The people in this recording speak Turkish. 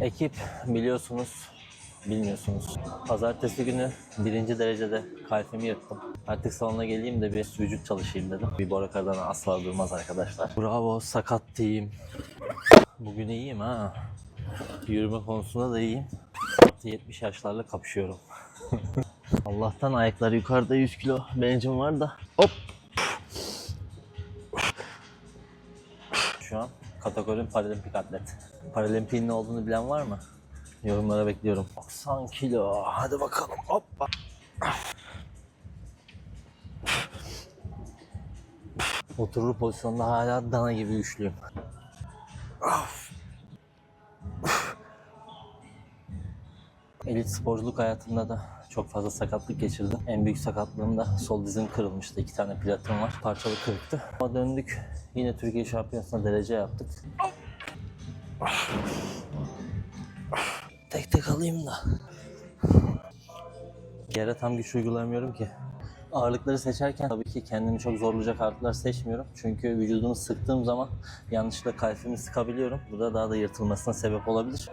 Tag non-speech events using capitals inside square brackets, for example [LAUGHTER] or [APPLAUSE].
Ekip biliyorsunuz, bilmiyorsunuz. Pazartesi günü birinci derecede kalbimi yırttım. Artık salona geleyim de bir vücut çalışayım dedim. Bir Borakar'dan asla durmaz arkadaşlar. Bravo sakat diyeyim. Bugün iyiyim ha. Yürüme konusunda da iyiyim. 70 yaşlarla kapışıyorum. [LAUGHS] Allah'tan ayaklar yukarıda 100 kilo bencim var da. Hop. Şu an kategorim paralimpik atlet. Paralimpiğin ne olduğunu bilen var mı? Yorumlara bekliyorum. 90 kilo. Hadi bakalım. Hoppa. Oturur pozisyonda hala dana gibi güçlüyüm. Elit sporculuk hayatımda da çok fazla sakatlık geçirdim. En büyük sakatlığım da sol dizim kırılmıştı. İki tane platin var. Parçalı kırıktı. Ama döndük. Yine Türkiye Şampiyonası'nda derece yaptık. Tek tek alayım da. Yere tam güç uygulamıyorum ki. Ağırlıkları seçerken tabii ki kendimi çok zorlayacak ağırlıklar seçmiyorum. Çünkü vücudumu sıktığım zaman yanlışlıkla kalbimi sıkabiliyorum. Bu da daha da yırtılmasına sebep olabilir.